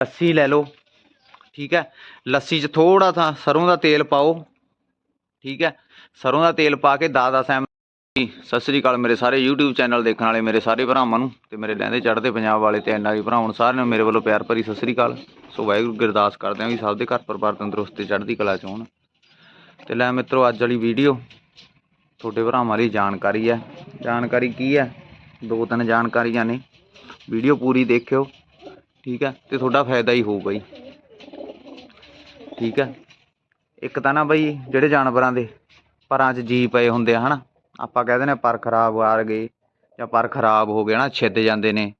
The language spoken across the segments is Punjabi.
ਲੱਸੀ ਲੈ ਲਓ, ਠੀਕ ਹੈ? ਲੱਸੀ 'ਚ ਥੋੜਾ ਥਾਂ ਸਰੋਂ ਦਾ ਤੇਲ ਪਾਓ, ਠੀਕ ਹੈ? ਸਰੋਂ ਦਾ ਤੇਲ ਪਾ ਕੇ 10-10 ਐਮ ਜੀ ਸਤਿ ਸ੍ਰੀ ਅਕਾਲ ਮੇਰੇ ਸਾਰੇ YouTube ਚੈਨਲ ਦੇਖਣ ਵਾਲੇ, ਮੇਰੇ ਸਾਰੇ ਭਰਾਵਾਂ ਨੂੰ ਤੇ ਮੇਰੇ ਲਹਿੰਦੇ ਚੜ੍ਹਦੇ ਪੰਜਾਬ ਵਾਲੇ ਤੇ ਐਨਆਰਈ ਭਰਾਵਾਂ ਨੂੰ ਸਾਰਿਆਂ ਨੂੰ ਮੇਰੇ ਵੱਲੋਂ ਪਿਆਰ ਭਰੀ ਸਤਿ ਸ੍ਰੀ ਅਕਾਲ। ਸੋ ਵਾਹਿਗੁਰੂ ਕੀ ਅਰਦਾਸ ਕਰਦੇ ਹਾਂ ਵੀ ਸਭ ਦੇ ਘਰ ਪਰਿਵਾਰ ਤੰਦਰੁਸਤ ਤੇ ਚੜ੍ਹਦੀ ਕਲਾ ਚ ਹੋਣ। ਤੇ ਲੈ ਮਿੱਤਰੋ, ਅੱਜ ਵਾਲੀ ਵੀਡੀਓ ਤੁਹਾਡੇ ਭਰਾਵਾਂ ਲਈ ਜਾਣਕਾਰੀ ਹੈ। ਜਾਣਕਾਰੀ ਕੀ ਹੈ? ਦੋ ਤਿੰਨ ਜਾਣਕਾਰੀਆਂ ਨੇ। ਵੀਡੀਓ ਪੂਰੀ ਦੇਖਿਓ। ਠੀਕ ਹੈ? ਤੇ ਤੁਹਾਡਾ ਫਾਇਦਾ ਹੀ ਹੋਊਗਾ ਜੀ। ਠੀਕ ਹੈ? ਇੱਕ ਤਾਂ ਨਾ ਬਈ ਜਿਹੜੇ ਜਾਨਵਰਾਂ ਦੇ ਪਰਾਂ 'ਚ ਜੀ ਪਏ ਹੁੰਦੇ ਆ, ਹਨਾ? ਆਪਾਂ ਕਹਿੰਦੇ ਨੇ ਪਰ ਖਰਾਬ ਆ ਗਏ ਜਾਂ ਪਰ ਖਰਾਬ ਹੋ ਗਏ ਨਾ ਛਿੱਦ ਜਾਂਦੇ ਨੇ,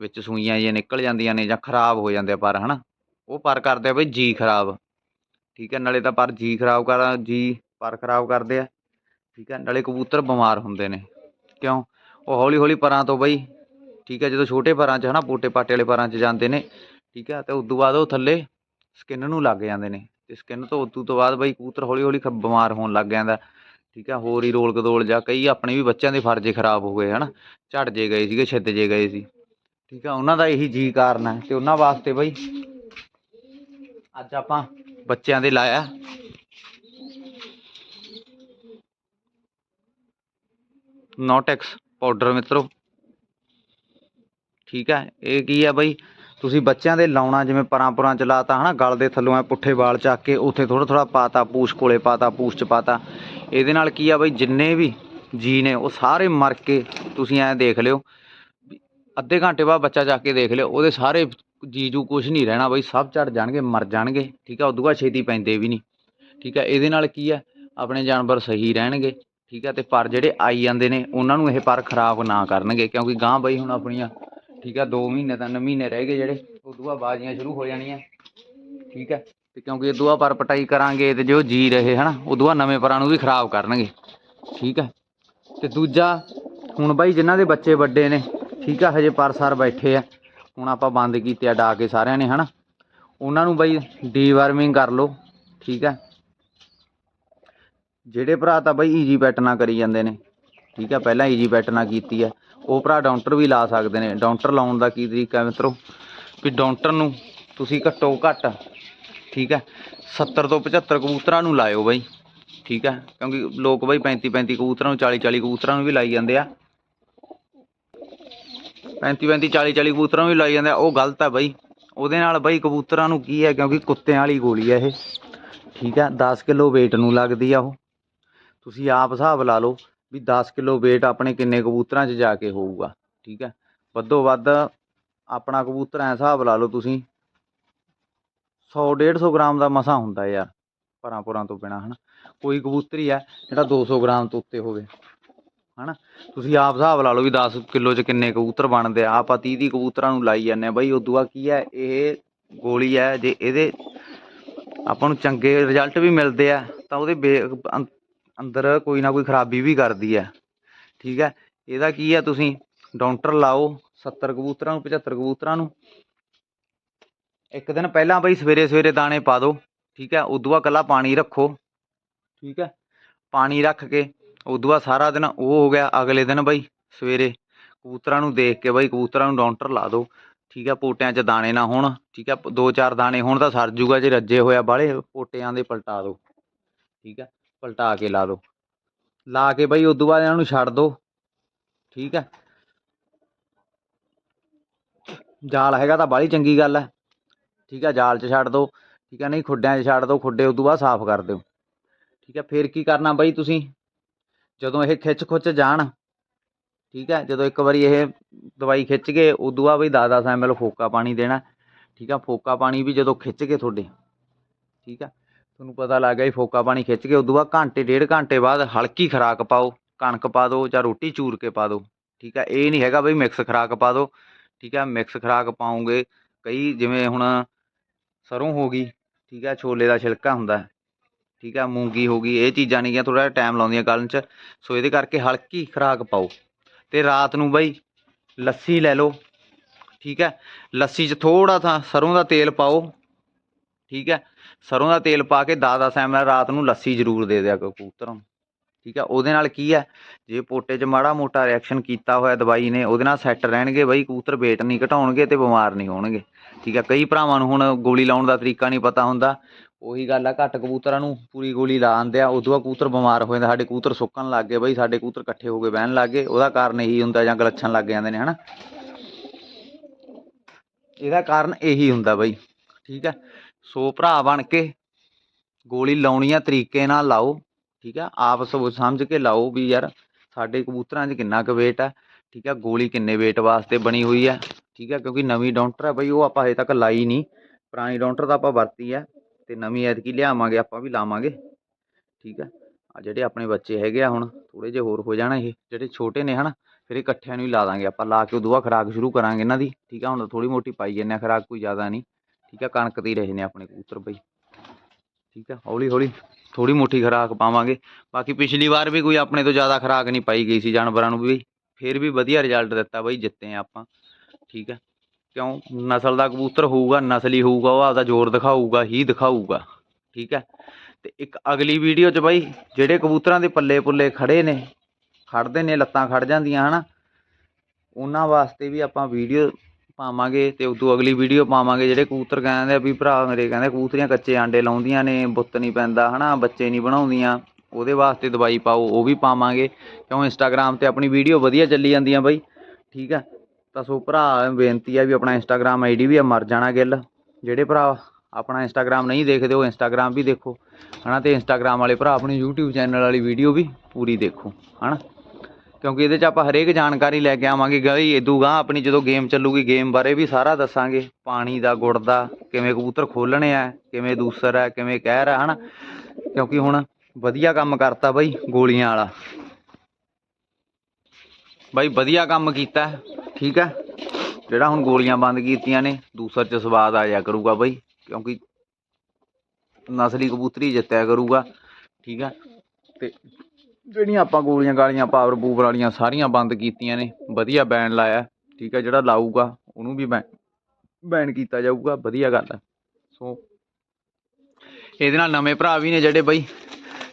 ਵਿੱਚ ਸੂਈਆਂ ਜਿਹੀਆਂ ਨਿਕਲ ਜਾਂਦੀਆਂ ਨੇ ਜਾਂ ਖਰਾਬ ਹੋ ਜਾਂਦੇ ਆ ਪਰ, ਹਨਾ? ਉਹ ਪਰ ਕਰਦੇ ਆ ਬਈ ਜੀ ਖਰਾਬ। ਠੀਕ ਹੈ? ਨਾਲੇ ਤਾਂ ਪਰ ਜੀ ਖਰਾਬ ਕਰ ਜੀ ਪਰ ਖਰਾਬ ਕਰਦੇ ਆ। ਠੀਕ ਹੈ? ਨਾਲੇ ਕਬੂਤਰ ਬਿਮਾਰ ਹੁੰਦੇ ਨੇ। ਕਿਉਂ? ਉਹ ਹੌਲੀ ਹੌਲੀ ਪਰਾਂ ਤੋਂ ਬਈ ਠੀਕ ਹੈ, ਜਦੋਂ ਛੋਟੇ ਪਰਾਂ 'ਚ ਹਨਾ ਪੋਟੇ ਪਾਟੇ ਵਾਲੇ ਪਰਾਂ 'ਚ ਜਾਂਦੇ ਨੇ, ਠੀਕ ਹੈ, ਤੇ ਉਸ ਤੋਂ ਬਾਅਦ ਉਹ ਥੱਲੇ ਸਕਿਨ ਨੂੰ ਲੱਗ ਜਾਂਦੇ ਨੇ, ਤੇ ਸਕਿਨ ਤੋਂ ਉਦੋਂ ਤੋਂ ਬਾਅਦ ਬਈ ਕਬੂਤਰ ਹੌਲੀ ਹੌਲੀ ਬਿਮਾਰ ਹੋਣ ਲੱਗ ਜਾਂਦਾ, ਠੀਕ ਹੈ, ਹੋਰ ਹੀ ਰੋਲ ਕਦੋਲ ਜਾਂ ਕਈ ਆਪਣੇ ਵੀ ਬੱਚਿਆਂ ਦੇ ਫਰਜ਼ੇ ਖਰਾਬ ਹੋ ਗਏ, ਹਨਾ, ਝੜ ਜੇ ਗਏ ਸੀਗੇ, ਛਿੱਦ ਜੇ ਗਏ ਸੀ, ਠੀਕ ਹੈ, ਉਹਨਾਂ ਦਾ ਇਹੀ ਜੀ ਕਾਰਨ ਹੈ, ਤੇ ਉਹਨਾਂ ਵਾਸਤੇ ਬਈ ਅੱਜ ਆਪਾਂ ਬੱਚਿਆਂ ਦੇ ਲਾਇਆ। ਨੋਟੈਕਸ ਪਾਊਡਰ ਮਿੱਤਰੋ। ਠੀਕ ਹੈ, ਇਹ ਕੀ ਆ ਬਈ? ਤੁਸੀਂ ਬੱਚਿਆਂ ਦੇ ਲਾਉਣਾ ਜਿਵੇਂ ਪਰਾਂ ਪੁਰਾਂ ਚ ਲਾਤਾ, ਹਨਾ? ਗਲ ਦੇ ਥੱਲੋਂ ਐ ਪੁੱਠੇ ਵਾਲ ਚੱਕ ਕੇ ਉੱਥੇ ਥੋੜਾ ਥੋੜਾ ਪਾਤਾ, ਪੂਛ ਕੋਲੇ ਪਾਤਾ, ਪੂਛ ਚ ਪਾਤਾ। ਇਹਦੇ ਨਾਲ ਕੀ ਆ ਬਈ? ਜਿੰਨੇ ਵੀ ਜੀ ਨੇ, ਉਹ ਸਾਰੇ ਮਰ ਕੇ ਤੁਸੀਂ ਐਂ ਦੇਖ ਲਿਓ। ਅੱਧੇ ਘੰਟੇ ਬਾਅਦ ਬੱਚਾ ਚੱਕ ਕੇ ਦੇਖ ਲਿਓ, ਉਹਦੇ ਸਾਰੇ ਜੀਜੂ ਕੁਝ ਨਹੀਂ ਰਹਿਣਾ ਬਈ। ਸਭ ਝੜ ਜਾਣਗੇ, ਮਰ ਜਾਣਗੇ। ਠੀਕ ਆ ਉਦੋਂ ਬਾਅਦ ਛੇਤੀ ਪੈਂਦੇ ਵੀ ਨਹੀਂ। ਠੀਕ ਆ ਇਹਦੇ ਨਾਲ ਕੀ ਆ ਆਪਣੇ ਜਾਨਵਰ ਸਹੀ ਰਹਿਣਗੇ। ਠੀਕ ਆ ਤੇ ਪਰ ਜਿਹੜੇ ਆਈ ਜਾਂਦੇ ਨੇ, ਉਹਨਾਂ ਨੂੰ ਇਹ ਪਰ ਖਰਾਬ ਨਾ ਕਰਨਗੇ, ਕਿਉਂਕਿ ਗਾਂ ਬਈ ਹੁਣ ਆਪਣੀਆਂ ਠੀਕ ਆ 2 ਮਹੀਨੇ, ਤਿੰਨ ਮਹੀਨੇ ਰਹਿ ਗਏ ਜਿਹੜੇ ਉਦੋਂ ਬਾਅਦ ਬਾਜ਼ੀਆਂ ਸ਼ੁਰੂ ਹੋ ਜਾਣੀਆਂ, ਠੀਕ ਹੈ ਤੇ ਕਿਉਂਕਿ ਇਹ ਦੁਆ ਪਰ ਪਟਾਈ ਕਰਾਂਗੇ, ਤੇ ਜੋ ਜੀ ਰਹੇ, ਹਨਾ ਉਦੋਂ ਬਾਅਦ ਨਵੇਂ ਪਰਾਂ ਨੂੰ ਵੀ ਖਰਾਬ ਕਰਨਗੇ, ਠੀਕ ਹੈ ਤੇ ਦੂਜਾ, ਹੁਣ ਬਾਈ ਜਿਨ੍ਹਾਂ ਦੇ ਬੱਚੇ ਵੱਡੇ ਨੇ, ਠੀਕ ਆ, ਹਜੇ ਪਰ ਪਰਸਰ ਬੈਠੇ ਆ, ਹੁਣ ਆਪਾਂ ਬੰਦ ਕੀਤੇ ਆ ਡਾ ਕੇ ਸਾਰਿਆਂ ਨੇ, ਹਨਾ, ਉਹਨਾਂ ਨੂੰ ਬਾਈ ਡੀਵਰਮਿੰਗ ਕਰ ਲਓ, ਠੀਕ ਹੈ ਜਿਹੜੇ ਭਰਾ ਤਾਂ ਬਾਈ ਈਜੀ ਪੈਟ ਨਾ ਕਰੀ ਜਾਂਦੇ ਨੇ, ਠੀਕ ਹੈ ਪਹਿਲਾਂ ਈਜੀ ਪੈਟ ਨਾ ਕੀਤੀ ਹੈ ਉਹ ਭਰਾ ਡਾਊਂਟਰ ਵੀ ਲਾ ਸਕਦੇ ਨੇ। ਡਾਊਂਟਰ ਲਾਉਣ ਦਾ ਕੀ ਤਰੀਕਾ ਹੈ ਮਿੱਤਰੋ? ਵੀ ਡਾਊਂਟਰ ਨੂੰ ਤੁਸੀਂ ਘੱਟੋ ਘੱਟ, ਠੀਕ ਹੈ 70 ਤੋਂ 75 ਕਬੂਤਰਾਂ ਨੂੰ ਲਾਇਓ ਬਾਈ, ਠੀਕ ਹੈ, ਕਿਉਂਕਿ ਲੋਕ ਬਾਈ 35 35 ਕਬੂਤਰਾਂ ਨੂੰ 40 40 ਕਬੂਤਰਾਂ ਨੂੰ ਵੀ ਲਾਈ ਜਾਂਦੇ ਆ। 35 35 40 40 ਕਬੂਤਰਾਂ ਨੂੰ ਵੀ ਲਾਈ ਜਾਂਦੇ ਆ। ਉਹ ਗਲਤ ਹੈ ਬਾਈ। ਉਹਦੇ ਨਾਲ ਬਾਈ ਕਬੂਤਰਾਂ ਨੂੰ ਕੀ ਹੈ, ਕਿਉਂਕਿ ਕੁੱਤਿਆਂ ਵਾਲੀ ਗੋਲੀ ਹੈ ਇਹ, ਠੀਕ ਹੈ 10 ਕਿਲੋ weight ਨੂੰ ਲੱਗਦੀ ਆ ਉਹ। ਤੁਸੀਂ ਆਪ ਹਿਸਾਬ ਲਾ ਲਓ। ਵੀ 10 ਕਿਲੋ weight ਆਪਣੇ ਕਿੰਨੇ ਕਬੂਤਰਾਂ 'ਚ ਜਾ ਕੇ ਹੋਊਗਾ, ਠੀਕ ਹੈ? ਵੱਧੋ ਵੱਧ ਆਪਣਾ ਕਬੂਤਰ ਐ ਹਿਸਾਬ ਲਾ ਲਓ ਤੁਸੀਂ 100 150 ਗ੍ਰਾਮ ਦਾ ਮਸਾ ਹੁੰਦਾ ਯਾਰ, ਪਰਾਂ ਪੁਰਾਂ ਤੋਂ ਬਿਨਾ, ਹਨਾ? ਕੋਈ ਕਬੂਤਰੀ ਹੈ ਜਿਹੜਾ 200 ਗ੍ਰਾਮ ਤੋਂ ਉੱਤੇ ਹੋਵੇ, ਹਨਾ? ਤੁਸੀਂ ਆਪ ਹਿਸਾਬ ਲਾ ਲਓ ਵੀ 10 ਕਿਲੋ 'ਚ ਕਿੰਨੇ ਕਬੂਤਰ ਬਣਦੇ ਆ, ਆਪਾਂ 30 ਦੀ ਕਬੂਤਰਾਂ ਨੂੰ ਲਾਈ ਜਾਂਦੇ ਆ, ਬਈ ਉਦੋਂ ਬਾਅਦ ਕੀ ਹੈ, ਇਹ ਗੋਲੀ ਹੈ, ਜੇ ਇਹਦੇ ਆਪਾਂ ਨੂੰ ਚੰਗੇ ਰਿਜ਼ਲਟ ਵੀ ਮਿਲਦੇ ਆ, ਤਾਂ ਉਹਦੇ ਬੇ- ਅੰਦਰ ਕੋਈ ਨਾ ਕੋਈ ਖਰਾਬੀ ਵੀ ਕਰਦੀ ਹੈ। ਠੀਕ ਹੈ? ਇਹਦਾ ਕੀ ਹੈ ਤੁਸੀਂ? ਡਾਊਂਟਰ ਲਾਓ 70 ਕਬੂਤਰਾਂ ਨੂੰ 75 ਕਬੂਤਰਾਂ ਨੂੰ। ਇੱਕ ਦਿਨ ਪਹਿਲਾਂ ਬਈ ਸਵੇਰੇ ਸਵੇਰੇ ਦਾਣੇ ਪਾ ਦਿਓ ਠੀਕ ਹੈ? ਉਦੋਂ ਬਾਅਦ ਕੱਲਾ ਪਾਣੀ ਰੱਖੋ। ਠੀਕ ਹੈ? ਪਾਣੀ ਰੱਖ ਕੇ ਉਦੋਂ ਬਾਅਦ ਸਾਰਾ ਦਿਨ ਉਹ ਹੋ ਗਿਆ ਅਗਲੇ ਦਿਨ ਬਈ ਸਵੇਰੇ। ਕਬੂਤਰਾਂ ਨੂੰ ਦੇਖ ਕੇ ਬਈ ਕਬੂਤਰਾਂ ਨੂੰ ਡਾਊਂਟਰ ਲਾ ਦਿਓ ਠੀਕ ਹੈ? ਪੋਟਿਆਂ 'ਚ ਦਾਣੇ ਨਾ ਹੋਣ। ਠੀਕ ਹੈ? ਦੋ ਚਾਰ ਦਾਣੇ ਹੋਣ ਤਾਂ ਸਰ ਜੂਗਾ ਜੇ ਰੱਜੇ ਹੋਇਆ ਬਾਹਲੇ ਪੋਟਿਆਂ ਦੇ ਪਲਟਾ ਦਿਓ ਠੀਕ ਹੈ? ਪਲਟਾ ਕੇ ਲਾ ਦਿਓ ਲਾ ਕੇ ਬਈ ਉਦੋਂ ਬਾਅਦ ਇਹਨਾਂ ਨੂੰ ਛੱਡ ਦਿਓ ਠੀਕ ਹੈ ਜਾਲ ਹੈਗਾ ਤਾਂ ਬਾਹਲੀ ਚੰਗੀ ਗੱਲ ਹੈ ਠੀਕ ਹੈ ਜਾਲ 'ਚ ਛੱਡ ਦਿਓ ਠੀਕ ਹੈ ਨਹੀਂ ਖੁੱਡਿਆਂ 'ਚ ਛੱਡ ਦਿਓ ਖੁੱਡੇ ਉਦੋਂ ਬਾਅਦ ਸਾਫ਼ ਕਰ ਦਿਓ ਠੀਕ ਹੈ ਫਿਰ ਕੀ ਕਰਨਾ ਬਈ ਤੁਸੀਂ ਜਦੋਂ ਇਹ ਖਿੱਚ ਖੁੱਚ ਜਾਣ ਠੀਕ ਹੈ ਜਦੋਂ ਇੱਕ ਵਾਰੀ ਇਹ ਦਵਾਈ ਖਿੱਚ ਗਏ ਉਦੋਂ ਬਾਅਦ ਬਈ 10-10 ਐਮਐਲ ਫੋਕਾ ਪਾਣੀ ਦੇਣਾ ਠੀਕ ਹੈ ਫੋਕਾ ਪਾਣੀ ਵੀ ਜਦੋਂ ਖਿੱਚ ਗਏ ਤੁਹਾਡੇ ਠੀਕ ਹੈ ਤੁਹਾਨੂੰ ਪਤਾ ਲੱਗ ਗਿਆ ਜੀ ਫੋਕਾ ਪਾਣੀ ਖਿੱਚ ਕੇ, ਉਦੋਂ ਬਾਅਦ ਘੰਟੇ, ਡੇਢ ਘੰਟੇ ਬਾਅਦ ਹਲਕੀ ਖੁਰਾਕ ਪਾਓ, ਕਣਕ ਪਾ ਦਿਓ ਜਾਂ ਰੋਟੀ ਚੂਰ ਕੇ ਪਾ ਦਿਓ। ਠੀਕ ਹੈ ਇਹ ਨਹੀਂ ਹੈਗਾ ਬਈ ਮਿਕਸ ਖੁਰਾਕ ਪਾ ਦਿਓ। ਠੀਕ ਹੈ ਮਿਕਸ ਖੁਰਾਕ ਪਾਉਂਗੇ ਕਈ ਜਿਵੇਂ ਹੁਣ ਸਰੋਂ ਹੋ ਗਈ, ਠੀਕ ਹੈ ਛੋਲੇ ਦਾ ਛਿਲਕਾ ਹੁੰਦਾ। ਠੀਕ ਹੈ ਮੂੰਗੀ ਹੋ ਗਈ, ਇਹ ਚੀਜ਼ਾਂ ਨਹੀਂ ਗਿਆ ਥੋੜਾ ਜਿਹਾ ਟਾਈਮ ਲਾਉਂਦੀਆਂ ਗਲਣ 'ਚ। ਸੋ ਇਹਦੇ ਕਰਕੇ ਹਲਕੀ ਖੁਰਾਕ ਪਾਓ। ਤੇ ਰਾਤ ਨੂੰ ਬਈ ਲੱਸੀ ਲੈ ਲਓ। ਠੀਕ ਹੈ ਲੱਸੀ 'ਚ ਥੋੜਾ ਥਾਂ ਸਰੋਂ ਦਾ ਤੇਲ ਪਾਓ। ਠੀਕ ਹੈ ਸਰੋਂ ਦਾ ਤੇਲ ਪਾ ਕੇ 10-10 ਐਮਐਲ ਰਾਤ ਨੂੰ ਲੱਸੀ ਜ਼ਰੂਰ ਦੇ ਦਿਆ ਕਰੋ ਕਬੂਤਰਾਂ ਨੂੰ, ਠੀਕ ਹੈ ਉਹਦੇ ਨਾਲ ਕੀ ਹੈ? ਜੇ ਪੋਟੇ 'ਚ ਮਾੜਾ ਮੋਟਾ ਰਿਐਕਸ਼ਨ ਕੀਤਾ ਹੋਇਆ ਦਵਾਈ ਨੇ, ਉਹਦੇ ਨਾਲ ਸੈੱਟ ਰਹਿਣਗੇ ਬਈ, ਕਬੂਤਰ weight ਨਹੀਂ ਘਟਾਉਣਗੇ ਤੇ ਬਿਮਾਰ ਨਹੀਂ ਹੋਣਗੇ, ਠੀਕ ਹੈ ਕਈ ਭਰਾਵਾਂ ਨੂੰ ਹੁਣ ਗੋਲੀ ਲਾਉਣ ਦਾ ਤਰੀਕਾ ਨਹੀਂ ਪਤਾ ਹੁੰਦਾ, ਉਹੀ ਗੱਲ ਆ, ਘੱਟ ਕਬੂਤਰਾਂ ਨੂੰ ਪੂਰੀ ਗੋਲੀ ਲਾ ਆਂਦੇ ਆ, ਉਦੋਂ ਬਾਅਦ ਕਬੂਤਰ ਬਿਮਾਰ ਹੋ ਜਾਂਦਾ, ਸਾਡੇ ਕਬੂਤਰ ਸੁੱਕਣ ਲੱਗ ਗਏ ਬਈ, ਸਾਡੇ ਕਬੂਤਰ ਇਕੱਠੇ ਹੋ ਕੇ ਬਹਿਣ ਲੱਗ ਗਏ, ਉਹਦਾ ਕਾਰਨ ਇਹੀ ਹੁੰਦਾ ਜਾਂ ਗਲੱਛਣ ਲੱਗ ਜਾਂਦੇ ਨੇ, ਹਨਾ? ਇਹਦਾ ਕਾਰਨ ਇਹੀ ਹੁੰਦਾ ਬਈ, ਠੀਕ ਹੈ ਸੋ ਭਰਾ ਬਣ ਕੇ ਗੋਲੀ ਲਾਉਣੀ ਆ ਤਰੀਕੇ ਨਾਲ ਲਾਓ, ਠੀਕ ਆ? ਆਪ ਸੋਚ ਸਮਝ ਕੇ ਲਾਓ ਵੀ ਯਾਰ ਸਾਡੇ ਕਬੂਤਰਾਂ 'ਚ ਕਿੰਨਾ ਕੁ weight ਆ, ਠੀਕ ਆ? ਗੋਲੀ ਕਿੰਨੇ weight ਵਾਸਤੇ ਬਣੀ ਹੋਈ ਆ, ਠੀਕ ਆ? ਕਿਉਂਕਿ ਨਵੀਂ ਡਾਉਂਟਰ ਆ ਬਈ, ਉਹ ਆਪਾਂ ਹਜੇ ਤੱਕ ਲਾਈ ਨਹੀਂ। ਪੁਰਾਣੀ ਡਾਉਂਟਰ ਤਾਂ ਆਪਾਂ ਵਰਤੀ ਆ ਤੇ ਨਵੀਂ ਐਤਕੀ ਲਿਆਵਾਂਗੇ, ਆਪਾਂ ਵੀ ਲਾਵਾਂਗੇ, ਠੀਕ ਆ? ਆ ਜਿਹੜੇ ਆਪਣੇ ਬੱਚੇ ਹੈਗੇ ਆ ਹੁਣ ਥੋੜੇ ਜਿਹੇ ਹੋਰ ਹੋ ਜਾਣਾ ਇਹ, ਜਿਹੜੇ ਛੋਟੇ ਨੇ ਹਨਾ, ਫਿਰ ਇਕੱਠਿਆਂ ਨੂੰ ਹੀ ਲਾ ਦਾਂਗੇ ਆਪਾਂ, ਲਾ ਕੇ ਉਦੋਂ ਬਾਅਦ ਖੁਰਾਕ ਸ਼ੁਰੂ ਕਰਾਂਗੇ ਇਹਨਾਂ ਦੀ, ਠੀਕ ਆ? ਹੁਣ ਥੋੜੀ ਮੋਟੀ ਪਾਈ ਜਾਂਦੇ ਆ, ਖੁਰਾਕ ਕੋਈ ਜ਼ਿਆਦਾ ਨਹੀਂ। ਠੀਕ ਆ, ਕਣਕ ਤੇ ਰਹੇ ਨੇ ਆਪਣੇ ਕਬੂਤਰ ਬਈ। ਠੀਕ ਆ, ਹੌਲੀ ਹੌਲੀ ਥੋੜੀ ਮੋਟੀ ਖੁਰਾਕ ਪਾਵਾਂਗੇ। ਬਾਕੀ ਪਿਛਲੀ ਵਾਰ ਵੀ ਕੋਈ ਆਪਣੇ ਤੋਂ ਜ਼ਿਆਦਾ ਖੁਰਾਕ ਨਹੀਂ ਪਾਈ ਗਈ ਸੀ ਜਾਨਵਰਾਂ ਨੂੰ ਵੀ। ਫਿਰ ਵੀ ਵਧੀਆ ਰਿਜ਼ਲਟ ਦਿੱਤਾ ਬਈ ਜਿੱਤੇ ਆਪਾਂ। ਠੀਕ ਆ, ਕਿਉਂ? ਨਸਲ ਦਾ ਕਬੂਤਰ ਹੋਊਗਾ, ਨਸਲੀ ਹੋਊਗਾ, ਉਹ ਆਪਦਾ ਜ਼ੋਰ ਦਿਖਾਊਗਾ, ਹੀ ਦਿਖਾਊਗਾ। ਠੀਕ ਹੈ ਤੇ ਇੱਕ ਅਗਲੀ ਵੀਡੀਓ 'ਚ ਬਾਈ, ਜਿਹੜੇ ਕਬੂਤਰਾਂ ਦੇ ਪੱਲੇ ਪੁੱਲੇ ਖੜੇ ਨੇ ਖੜਦੇ ਨੇ, ਲੱਤਾਂ ਖੜ ਜਾਂਦੀਆਂ, ਹਨਾ? ਉਹਨਾਂ ਵਾਸਤੇ ਵੀ ਆਪਾਂ ਵੀਡੀਓ ਪਾਵਾਂਗੇ ਤੇ ਉਦੋਂ ਅਗਲੀ ਵੀਡੀਓ ਪਾਵਾਂਗੇ ਜਿਹੜੇ ਕਬੂਤਰ ਕਹਿੰਦੇ ਆ ਵੀ ਭਰਾ ਮੇਰੇ ਕਹਿੰਦੇ ਕਬੂਤਰੀਆਂ ਕੱਚੇ ਆਂਡੇ ਲਾਉਂਦੀਆਂ ਨੇ, ਬੁੱਤ ਨਹੀਂ ਪੈਂਦਾ, ਹਨਾ, ਬੱਚੇ ਨਹੀਂ ਬਣਾਉਂਦੀਆਂ, ਉਹਦੇ ਵਾਸਤੇ ਦਵਾਈ ਪਾਓ, ਉਹ ਵੀ ਪਾਵਾਂਗੇ, ਕਿਉਂ ਇੰਸਟਾਗ੍ਰਾਮ ਤੇ ਆਪਣੀ ਵੀਡੀਓ ਵਧੀਆ ਚੱਲੀ ਜਾਂਦੀਆਂ ਬਾਈ, ਠੀਕ ਆ? ਤਾਂ ਸੋ ਭਰਾ, ਬੇਨਤੀ ਆ ਵੀ ਆਪਣਾ ਇੰਸਟਾਗ੍ਰਾਮ ਆਈਡੀ ਵੀ ਆ, ਮਰ ਜਾਣਾ ਗਿੱਲ, ਜਿਹੜੇ ਭਰਾ ਆਪਣਾ ਇੰਸਟਾਗ੍ਰਾਮ ਨਹੀਂ ਦੇਖਦੇ, ਉਹ ਇੰਸਟਾਗ੍ਰਾਮ ਵੀ ਦੇਖੋ, ਹਨਾ, ਤੇ ਇੰਸਟਾਗ੍ਰਾਮ ਵਾਲੇ ਭਰਾ ਆਪਣੀ YouTube ਚੈਨਲ ਵਾਲੀ ਵੀਡੀਓ ਵੀ ਪੂਰੀ ਦੇਖੋ, ਹਨਾ? ਕਿਉਂਕਿ ਇਹਦੇ 'ਚ ਆਪਾਂ ਹਰੇਕ ਜਾਣਕਾਰੀ ਲੈ ਕੇ ਆਵਾਂਗੇ ਗਈ ਇਦੂ ਗਾਂ ਆਪਣੀ ਜਦੋਂ ਗੇਮ ਚੱਲੂਗੀ ਗੇਮ ਬਾਰੇ ਵੀ ਸਾਰਾ ਦੱਸਾਂਗੇ। ਪਾਣੀ ਦਾ, ਗੁੜ ਦਾ, ਕਿਵੇਂ ਕਬੂਤਰ ਖੋਲਣੇ ਆ, ਕਿਵੇਂ ਦੂਸਰ ਆ, ਕਿਵੇਂ ਕਹਿਰ ਆ, ਹਨਾ? ਕਿਉਂਕਿ ਹੁਣ ਵਧੀਆ ਕੰਮ ਕਰਤਾ ਬਈ ਗੋਲੀਆਂ ਵਾਲਾ। ਬਾਈ ਵਧੀਆ ਕੰਮ ਕੀਤਾ, ਠੀਕ ਹੈ ਜਿਹੜਾ ਹੁਣ ਗੋਲੀਆਂ ਬੰਦ ਕੀਤੀਆਂ ਨੇ, ਦੂਸਰ ਚ ਸਵਾਦ ਆ ਜਾ ਕਰੂਗਾ ਬਾਈ, ਕਿਉਂਕਿ ਨਸਲੀ ਕਬੂਤਰੀ ਜਿੱਤਿਆ ਕਰੂਗਾ, ਠੀਕ ਹੈ ਤੇ ਜਿਹੜੀਆਂ ਆਪਾਂ ਗੋਲੀਆਂ ਗਾਲੀਆਂ ਪਾਵਰ ਪੂਵਰ ਵਾਲੀਆਂ ਸਾਰੀਆਂ ਬੰਦ ਕੀਤੀਆਂ ਨੇ, ਵਧੀਆ ਬੈਨ ਲਾਇਆ, ਠੀਕ ਹੈ, ਜਿਹੜਾ ਲਾਊਗਾ, ਉਹਨੂੰ ਵੀ ਬੈਨ ਬੈਨ ਕੀਤਾ ਜਾਊਗਾ, ਵਧੀਆ ਗੱਲ ਹੈ। ਸੋ ਇਹਦੇ ਨਾਲ ਨਵੇਂ ਭਰਾ ਵੀ ਨੇ ਜਿਹੜੇ ਬਈ,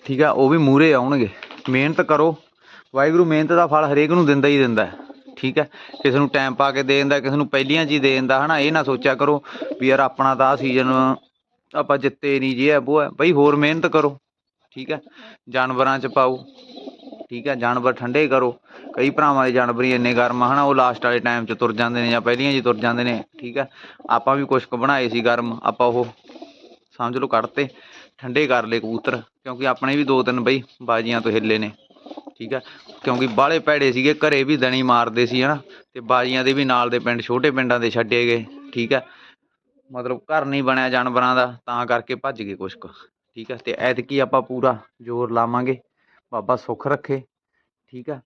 ਠੀਕ ਆ ਉਹ ਵੀ ਮੂਰੇ ਆਉਣਗੇ। ਮਿਹਨਤ ਕਰੋ, ਵਾਹਿਗੁਰੂ ਮਿਹਨਤ ਦਾ ਫਲ ਹਰੇਕ ਨੂੰ ਦਿੰਦਾ ਹੀ ਦਿੰਦਾ ਠੀਕ ਹੈ। ਕਿਸੇ ਨੂੰ ਟਾਈਮ ਪਾ ਕੇ ਦੇ ਦਿੰਦਾ, ਕਿਸੇ ਨੂੰ ਪਹਿਲੀਆਂ 'ਚ ਦੇ ਦਿੰਦਾ, ਹਨਾ, ਇਹ ਨਾ ਸੋਚਿਆ ਕਰੋ ਵੀ ਯਾਰ ਆਪਣਾ ਤਾਂ ਆਹ ਸੀਜ਼ਨ ਆਪਾਂ ਜਿੱਤੇ ਨਹੀਂ, ਜੀ ਹੈ ਉਹ ਹੈ। ਬਈ ਹੋਰ ਮਿਹਨਤ ਕਰੋ ਠੀਕ ਹੈ? ਜਾਨਵਰਾਂ 'ਚ ਪਾਓ। ਠੀਕ ਹੈ? ਜਾਨਵਰ ਠੰਡੇ ਕਰੋ। ਕਈ ਭਰਾਵਾਂ ਦੇ ਜਾਨਵਰ ਹੀ ਇੰਨੇ ਗਰਮ ਹਨਾ? ਉਹ ਲਾਸਟ ਵਾਲੇ ਟਾਈਮ 'ਚ ਤੁਰ ਜਾਂਦੇ ਨੇ ਜਾਂ ਪਹਿਲੀਆਂ 'ਚ ਤੁਰ ਜਾਂਦੇ ਨੇ। ਠੀਕ ਹੈ? ਆਪਾਂ ਵੀ ਕੁਛ ਕੁ ਬਣਾਏ ਸੀ ਗਰਮ, ਆਪਾਂ ਉਹ ਸਮਝ ਲਓ ਕੱਢਤੇ। ਠੰਡੇ ਕਰ ਲਏ ਕਬੂਤਰ, ਕਿਉਂਕਿ ਆਪਣੇ ਵੀ ਦੋ ਤਿੰਨ ਬਈ ਬਾਜੀਆਂ ਤੋਂ ਹਿੱਲੇ ਨੇ। ਠੀਕ ਹੈ? ਕਿਉਂਕਿ ਬਾਹਲੇ ਭੈੜੇ ਸੀਗੇ, ਘਰੇ ਵੀ ਦਣੀ ਮਾਰਦੇ ਸੀ, ਹਨਾ? ਤੇ ਬਾਜੀਆਂ ਦੇ ਵੀ ਨਾਲ ਦੇ ਪਿੰਡ, ਛੋਟੇ ਪਿੰਡਾਂ ਦੇ ਛੱਡੇ ਗਏ। ਠੀਕ ਹੈ? ਮਤਲਬ ਘਰ ਨਹੀਂ ਬਣਿਆ ਜਾਨਵਰਾਂ ਦਾ, ਤਾਂ ਕਰਕੇ ਭੱਜ ਗਏ ਕੁਛ ਕੁ ਠੀਕ ਹੈ ਤੇ ਐਤਕੀ ਆਪਾਂ ਪੂਰਾ ਜ਼ੋਰ ਲਾਵਾਂਗੇ। ਬਾਬਾ ਸੁੱਖ ਰੱਖੇ, ਠੀਕ ਆ?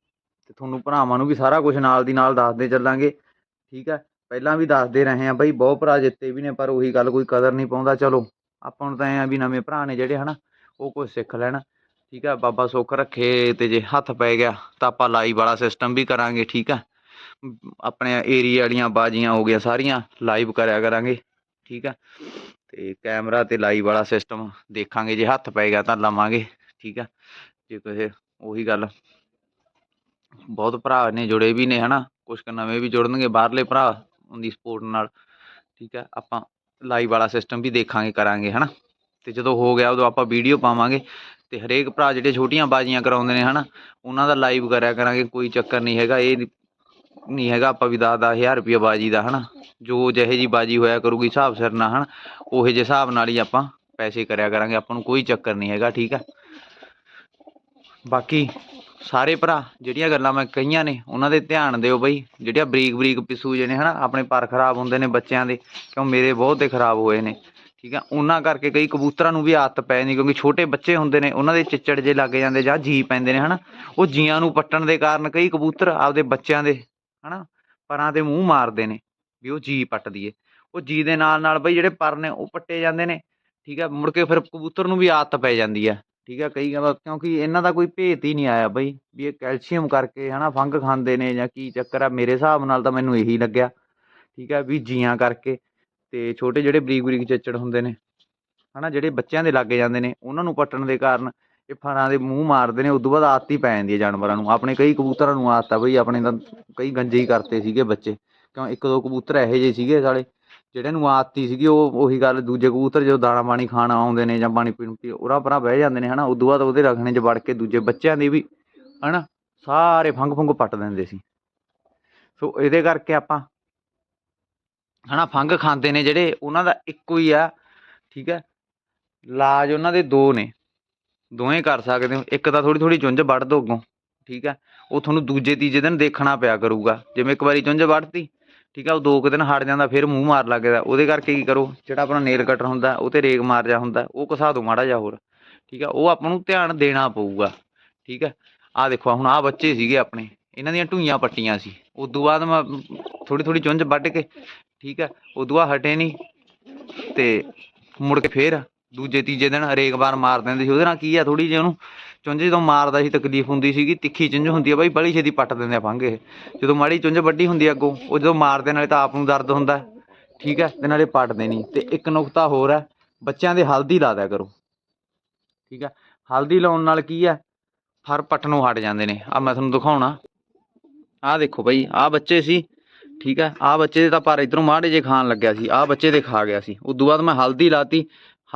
ਤੇ ਤੁਹਾਨੂੰ ਭਰਾਵਾਂ ਨੂੰ ਵੀ ਸਾਰਾ ਕੁਝ ਨਾਲ ਦੀ ਨਾਲ ਦੱਸਦੇ ਚੱਲਾਂਗੇ, ਠੀਕ ਹੈ ਪਹਿਲਾਂ ਵੀ ਦੱਸਦੇ ਰਹੇ ਆ ਬਈ, ਬਹੁਤ ਭਰਾ ਜਿੱਤੇ ਵੀ ਨੇ, ਪਰ ਉਹੀ ਗੱਲ ਕੋਈ ਕਦਰ ਨਹੀਂ ਪਾਉਂਦਾ। ਚਲੋ, ਆਪਾਂ ਨੂੰ ਤਾਂ ਐਂ ਆ ਵੀ ਨਵੇਂ ਭਰਾ ਨੇ ਜਿਹੜੇ, ਹਨਾ, ਉਹ ਕੁਝ ਸਿੱਖ ਲੈਣ, ਠੀਕ ਆ? ਬਾਬਾ ਸੁੱਖ ਰੱਖੇ ਤੇ ਜੇ ਹੱਥ ਪੈ ਗਿਆ, ਤਾਂ ਆਪਾਂ ਲਾਈਵ ਵਾਲਾ ਸਿਸਟਮ ਵੀ ਕਰਾਂਗੇ, ਠੀਕ ਆ? ਆਪਣੇ ਏਰੀਆ ਵਾਲੀਆਂ ਬਾਜੀਆਂ ਹੋ ਗਈਆਂ ਸਾਰੀਆਂ ਲਾਈਵ ਕਰਿਆ ਕਰਾਂਗੇ। ਠੀਕ ਆ। ਤੇ ਕੈਮਰਾ ਤੇ ਲਾਈਵ ਵਾਲਾ ਸਿਸਟਮ ਦੇਖਾਂਗੇ, ਜੇ ਹੱਥ ਪੈ ਗਿਆ ਤਾਂ ਲਵਾਂਗੇ, ਠੀਕ ਆ। ਜੇ ਕਿਸੇ, ਉਹੀ ਗੱਲ। ਬਹੁਤ ਭਰਾ ਨੇ, ਜੁੜੇ ਵੀ ਨੇ, ਹਨਾ। ਕੁਛ ਕੁ ਨਵੇਂ ਵੀ ਜੁੜਨਗੇ, ਬਾਹਰਲੇ ਭਰਾ ਉਹਦੀ ਸਪੋਰਟ ਨਾਲ, ਠੀਕ ਆ। ਆਪਾਂ ਲਾਈਵ ਵਾਲਾ ਸਿਸਟਮ ਵੀ ਦੇਖਾਂਗੇ, ਕਰਾਂਗੇ, ਹਨਾ। ਤੇ ਜਦੋਂ ਹੋ ਗਿਆ, ਉਦੋਂ ਆਪਾਂ ਵੀਡੀਓ ਪਾਵਾਂਗੇ। ਤੇ ਹਰੇਕ ਭਰਾ ਜਿਹੜੇ ਛੋਟੀਆਂ ਬਾਜੀਆਂ ਕਰਾਉਂਦੇ ਨੇ, ਹਨਾ, ਉਹਨਾਂ ਦਾ ਲਾਈਵ ਕਰਿਆ ਕਰਾਂਗੇ, ਕੋਈ ਚੱਕਰ ਨਹੀਂ ਹੈਗਾ। ਇਹ ਨਹੀਂ ਹੈਗਾ ਆਪਾਂ ਵੀ ਦਸ ਦਸ ਹਜ਼ਾਰ ਰੁਪਈਆ ਬਾਜੀ ਦਾ, ਹਨਾ? ਜੋ ਜਿਹੇ ਜੀ ਬਾਜੀ ਹੋਇਆ ਕਰੂਗੀ ਹਿਸਾਬ ਸਿਰ ਨਾਲ, ਹਨਾ? ਉਹੇ ਜਿਹੇ ਹਿਸਾਬ ਨਾਲ ਹੀ ਆਪਾਂ ਪੈਸੇ ਕਰਿਆ ਕਰਾਂਗੇ, ਆਪਾਂ ਨੂੰ ਕੋਈ ਚੱਕਰ ਨਹੀਂ ਹੈਗਾ, ਠੀਕ ਹੈ ਬਾਕੀ ਸਾਰੇ ਭਰਾ ਜਿਹੜੀਆਂ ਗੱਲਾਂ ਮੈਂ ਕਹੀਆਂ ਨੇ, ਉਹਨਾਂ ਦੇ ਧਿਆਨ ਦਿਓ ਬਈ, ਜਿਹੜੀਆਂ ਬਰੀਕ ਬਰੀਕ ਪਿਸੂ ਜਿਹੇ ਨੇ, ਹਨਾ? ਆਪਣੇ ਪਰ ਖਰਾਬ ਹੁੰਦੇ ਨੇ ਬੱਚਿਆਂ ਦੇ, ਕਿਉਂ ਮੇਰੇ ਬਹੁਤ ਖਰਾਬ ਹੋਏ ਨੇ, ਠੀਕ ਆ? ਉਹਨਾਂ ਕਰਕੇ ਕਈ ਕਬੂਤਰਾਂ ਨੂੰ ਵੀ ਆਦਤ ਪੈ ਜਾਂਦੀ, ਕਿਉਂਕਿ ਛੋਟੇ ਬੱਚੇ ਹੁੰਦੇ ਨੇ, ਉਹਨਾਂ ਦੇ ਚਿੱਚੜ ਜੇ ਲੱਗ ਜਾਂਦੇ ਜਾਂ ਜੀ ਪੈਂਦੇ ਨੇ, ਹਨਾ? ਉਹ ਜੀਆਂ ਨੂੰ ਪੱਟਣ ਦੇ ਕਾਰਨ ਕਈ ਕਬੂਤਰ ਆਪਦੇ ਬੱਚਿਆਂ ਦੇ ਹਨਾ, ਪਰਾਂ ਦੇ ਮੂੰਹ ਮਾਰਦੇ ਨੇ ਵੀ ਉਹ ਜੀ ਪੱਟ ਦਈਏ। ਉਹ ਜੀ ਦੇ ਨਾਲ ਨਾਲ ਬਈ ਜਿਹੜੇ ਪਰ ਨੇ ਉਹ ਪੱਟੇ ਜਾਂਦੇ ਨੇ, ਠੀਕ ਹੈ ਮੁੜ ਕੇ ਫਿਰ ਕਬੂਤਰ ਨੂੰ ਵੀ ਆਦਤ ਪੈ ਜਾਂਦੀ ਹੈ ਠੀਕ ਹੈ ਕਈ ਕਹਿੰਦਾ ਕਿਉਂਕਿ ਇਹਨਾਂ ਦਾ ਕੋਈ ਭੇਤ ਹੀ ਨਹੀਂ ਆਇਆ ਬਈ ਵੀ ਇਹ ਕੈਲਸ਼ੀਅਮ ਕਰਕੇ ਹਨਾ ਫੰਗ ਖਾਂਦੇ ਨੇ ਜਾਂ ਕੀ ਚੱਕਰ ਆ, ਮੇਰੇ ਹਿਸਾਬ ਨਾਲ ਤਾਂ ਮੈਨੂੰ ਇਹੀ ਲੱਗਿਆ, ਠੀਕ ਹੈ ਵੀ ਜੀਆਂ ਕਰਕੇ ਤੇ ਛੋਟੇ ਜਿਹੜੇ ਬਰੀਕ ਬਰੀਕ ਚਿੱਚੜ ਹੁੰਦੇ ਨੇ, ਹਨਾ, ਜਿਹੜੇ ਬੱਚਿਆਂ ਦੇ ਲੱਗ ਜਾਂਦੇ ਨੇ, ਉਹਨਾਂ ਨੂੰ ਪੱਟਣ ਦੇ ਕਾਰਨ ਇਹ ਫਰਾਂ ਦੇ ਮੂੰਹ ਮਾਰਦੇ ਨੇ, ਉਦੋਂ ਬਾਅਦ ਆਦਤ ਹੀ ਪੈ ਜਾਂਦੀ ਹੈ ਜਾਨਵਰਾਂ ਨੂੰ। ਆਪਣੇ ਕਈ ਕਬੂਤਰਾਂ ਨੂੰ ਆਦਤ ਆ ਬਈ, ਆਪਣੇ ਤਾਂ ਕਈ ਗੰਜੇ ਹੀ ਕਰਤੇ ਸੀਗੇ ਬੱਚੇ। ਕਿਉਂ ਇੱਕ ਦੋ ਕਬੂਤਰ ਇਹੋ ਜਿਹੇ ਸੀਗੇ ਸਾਲੇ ਜਿਹੜੇ ਨੂੰ ਆਦਤੀ ਸੀਗੀ, ਉਹ ਉਹੀ ਗੱਲ, ਦੂਜੇ ਕਬੂਤਰ ਜਦੋਂ ਦਾਣਾ ਪਾਣੀ ਖਾਣ ਆਉਂਦੇ ਨੇ ਜਾਂ ਪਾਣੀ ਪੀਣ ਪੀ ਉਰਾ ਪਰਾਂ ਬਹਿ ਜਾਂਦੇ ਨੇ, ਹਨਾ, ਉਦੋਂ ਬਾਅਦ ਉਹਦੇ ਰਖਣੇ 'ਚ ਵੜ ਕੇ ਦੂਜੇ ਬੱਚਿਆਂ ਦੀ ਵੀ, ਹਨਾ, ਸਾਰੇ ਫੰਗ ਫੁੰਗ ਪੱਟ ਦਿੰਦੇ ਸੀ। ਸੋ ਇਹਦੇ ਕਰਕੇ ਆਪਾਂ, ਹਨਾ, ਫੰਗ ਖਾਂਦੇ ਨੇ ਜਿਹੜੇ, ਉਹਨਾਂ ਦਾ ਇੱਕੋ ਹੀ ਆ, ਠੀਕ ਹੈ ਲਾਜ ਉਹਨਾਂ ਦੇ ਦੋ ਨੇ। ਦੋਵੇਂ ਕਰ ਸਕਦੇ ਹੋ। ਇੱਕ ਤਾਂ ਥੋੜੀ ਥੋੜੀ ਚੁੰਝ ਵੱਢ ਦੋ ਅੱਗੋਂ, ਠੀਕ ਹੈ? ਉਹ ਤੁਹਾਨੂੰ ਦੂਜੇ, ਤੀਜੇ ਦਿਨ ਦੇਖਣਾ ਪਿਆ ਕਰੂਗਾ। ਜਿਵੇਂ ਇੱਕ ਵਾਰੀ ਚੁੰਝ ਵੱਢਤੀ, ਠੀਕ ਹੈ? ਉਹ ਦੋ ਕੁ ਦਿਨ ਹਟ ਜਾਂਦਾ, ਫਿਰ ਮੂੰਹ ਮਾਰ ਲੱਗਦਾ ਉਹਦੇ ਕਰਕੇ ਕੀ ਕਰੋ? ਜਿਹੜਾ ਆਪਣਾ ਨੇਲ ਕਟਰ ਹੁੰਦਾ, ਉਹ ਤੇ ਰੇਗ ਮਾਰ ਜਾ ਹੁੰਦਾ। ਉਹ ਘਸਾ ਦੋ ਮਾੜਾ ਜਿਹਾ ਹੋਰ, ਠੀਕ ਹੈ? ਉਹ ਆਪਾਂ ਨੂੰ ਧਿਆਨ ਦੇਣਾ ਪਊਗਾ, ਠੀਕ ਹੈ? ਆਹ ਦੇਖੋ ਹੁਣ ਆਹ ਬੱਚੇ ਸੀਗੇ ਆਪਣੇ। ਇਹਨਾਂ ਦੀਆਂ ਢੂਈਆਂ ਪੱਟੀਆਂ ਸੀ। ਉਦੋਂ ਬਾਅਦ ਮੈਂ ਥੋੜੀ ਥੋੜੀ ਚੁੰਝ ਵੱਢ ਕੇ, ਠੀਕ ਹੈ? ਉਦੋਂ ਬਾਅਦ ਹਟੇ ਨਹੀਂ ਤੇ ਮੁੜ ਕੇ ਫੇਰ ਦੂਜੇ, ਤੀਜੇ ਦਿਨ ਹਰੇਕ ਵਾਰ ਮਾਰ ਦਿੰਦੇ ਸੀ। ਉਹਦੇ ਨਾਲ ਕੀ ਆ ਥੋੜੀ ਜਿਹੀ ਉਹਨੂੰ ਚੁੰਝ ਜਦੋਂ ਮਾਰਦਾ ਸੀ, ਤਕਲੀਫ ਹੁੰਦੀ ਸੀਗੀ, ਤਿੱਖੀ ਚੁੰਝ ਹੁੰਦੀ ਆ। ਬਾਈ ਬੜੀ ਛੇਤੀ ਪੱਟ ਦਿੰਦੇ ਆ ਫੰਗ ਜਦੋਂ ਮਾੜੀ ਚੁੰਝ ਵੱਡੀ ਹੁੰਦੀ ਆ ਅੱਗੋਂ, ਉਹ ਜਦੋਂ ਮਾਰਦੇ ਨਾਲੇ ਤਾਂ ਆਪ ਨੂੰ ਦਰਦ ਹੁੰਦਾ। ਠੀਕ ਹੈ ਤੇ ਨਾਲੇ ਪੱਟਦੇ ਨਹੀਂ। ਤੇ ਇੱਕ ਨੁਕਤਾ ਹੋਰ ਹੈ ਬੱਚਿਆਂ ਦੇ ਹਲਦੀ ਲਾ ਦਿਆ ਕਰੋ। ਠੀਕ ਹੈ ਹਲਦੀ ਲਾਉਣ ਨਾਲ ਕੀ ਹੈ ਫਰ ਪੱਟਣੋਂ ਹਟ ਜਾਂਦੇ ਨੇ। ਆ ਮੈਂ ਤੁਹਾਨੂੰ ਦਿਖਾਉਣਾ। ਆਹ ਦੇਖੋ ਬਈ, ਆਹ ਬੱਚੇ ਸੀ। ਠੀਕ ਹੈ ਆਹ ਬੱਚੇ ਦੇ ਤਾਂ ਪਰ ਇਧਰੋਂ ਮਾੜੇ ਜੇ ਖਾਣ ਲੱਗਿਆ ਸੀ। ਆਹ ਬੱਚੇ ਦੇ ਖਾ ਗਿਆ ਸੀ। ਉਦੋਂ ਬਾਅਦ ਮੈਂ ਹਲਦੀ ਲਾਤੀ।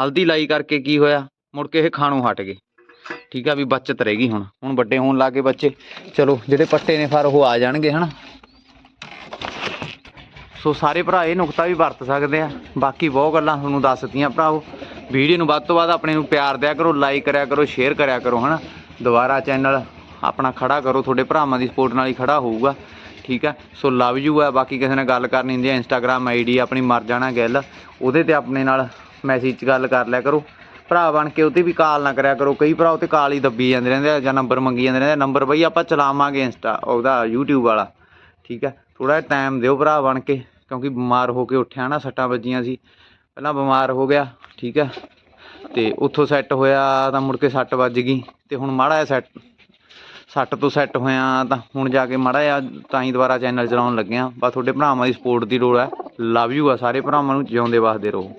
ਹਲਦੀ ਲਾਈ ਕਰਕੇ ਕੀ ਹੋਇਆ? ਮੁੜ ਕੇ ਇਹ ਖਾਣੋਂ ਹਟ ਗਏ। ਠੀਕ ਆ ਵੀ ਬਚਤ ਰਹਿ ਗਈ ਹੁਣ। ਹੁਣ ਵੱਡੇ ਹੋਣ ਲੱਗੇ ਬੱਚੇ। ਚਲੋ, ਜਿਹੜੇ ਪੱਟੇ ਨੇ ਫਰ ਉਹ ਆ ਜਾਣਗੇ, ਹਨਾ? ਸੋ ਸਾਰੇ ਭਰਾ, ਇਹ ਨੁਕਤਾ ਵੀ ਵਰਤ ਸਕਦੇ ਆ। ਬਾਕੀ ਬਹੁਤ ਗੱਲਾਂ ਤੁਹਾਨੂੰ ਦੱਸਤੀਆਂ ਭਰਾਓ। ਵੀਡੀਓ ਨੂੰ ਵੱਧ ਤੋਂ ਵੱਧ ਆਪਣੇ ਨੂੰ ਪਿਆਰ ਦਿਆ ਕਰੋ ਲਾਈਕ ਕਰਿਆ ਕਰੋ ਸ਼ੇਅਰ ਕਰਿਆ ਕਰੋ, ਹਨਾ? ਦੁਬਾਰਾ ਚੈਨਲ ਆਪਣਾ ਖੜਾ ਕਰੋ, ਤੁਹਾਡੇ ਭਰਾਵਾਂ ਦੀ ਸਪੋਰਟ ਨਾਲ ਹੀ ਖੜਾ ਹੋਊਗਾ। ਠੀਕ ਹੈ ਸੋ ਲਵ ਯੂ ਹੈ ਬਾਕੀ ਕਿਸੇ ਨਾਲ ਗੱਲ ਕਰਨੀ ਹੁੰਦੀ ਹੈ ਇੰਸਟਾਗ੍ਰam ਆਈਡੀ ਆਪਣੀ ਮਰ ਜਾਣਾ ਗੱਲ। ਉਹਦੇ ਤੇ ਆਪਣੇ ਨਾਲ ਮੈਸੇਜ 'ਚ ਗੱਲ ਕਰ ਲਿਆ ਕਰੋ। ਭਰਾ ਬਣ ਕੇ ਉਹਤੇ ਵੀ ਕਾਲ ਨਾ ਕਰਿਆ ਕਰੋ। ਕਈ ਭਰਾ ਉੱਤੇ ਕਾਲ ਹੀ ਦੱਬੀ ਜਾਂਦੇ ਰਹਿੰਦੇ ਆ ਜਾਂ ਨੰਬਰ ਮੰਗੀ ਜਾਂਦੇ ਰਹਿੰਦੇ ਨੰਬਰ ਬਈ ਆਪਾਂ ਚਲਾਵਾਂਗੇ ਇੰਸਟਾ ਉਹਦਾ YouTube ਵਾਲਾ। ਠੀਕ ਹੈ ਥੋੜਾ ਜਿਹਾ ਟਾਈਮ ਦਿਓ ਭਰਾ ਬਣ ਕੇ, ਕਿਉਂਕਿ ਬਿਮਾਰ ਹੋ ਕੇ ਉੱਠਿਆ ਨਾ, ਸੱਟਾਂ ਵੱਜੀਆਂ ਸੀ। ਪਹਿਲਾਂ ਬਿਮਾਰ ਹੋ ਗਿਆ, ਠੀਕ ਹੈ ਤੇ ਉੱਥੋਂ ਸੈੱਟ ਹੋਇਆ ਤਾਂ ਮੁੜ ਕੇ ਸੱਟ ਵੱਜ ਗਈ। ਤੇ ਹੁਣ ਮਾੜਾ ਜਿਹਾ ਸੈੱਟ ਸੱਟ ਤੋਂ ਸੈੱਟ ਹੋਇਆ ਤਾਂ ਹੁਣ ਜਾ ਕੇ ਮਾੜਾ ਜਿਹਾ ਤਾਂ ਹੀ ਦੁਬਾਰਾ ਚੈਨਲ ਚਲਾਉਣ ਲੱਗਿਆ। ਬਸ ਤੁਹਾਡੇ ਭਰਾਵਾਂ ਦੀ ਸਪੋਰਟ ਦੀ ਲੋੜ ਹੈ ਲਵ ਯੂ ਆ ਸਾਰੇ ਭਰਾਵਾਂ ਨੂੰ, ਜਿਉਂਦੇ ਵਸਦੇ ਰਹੋ।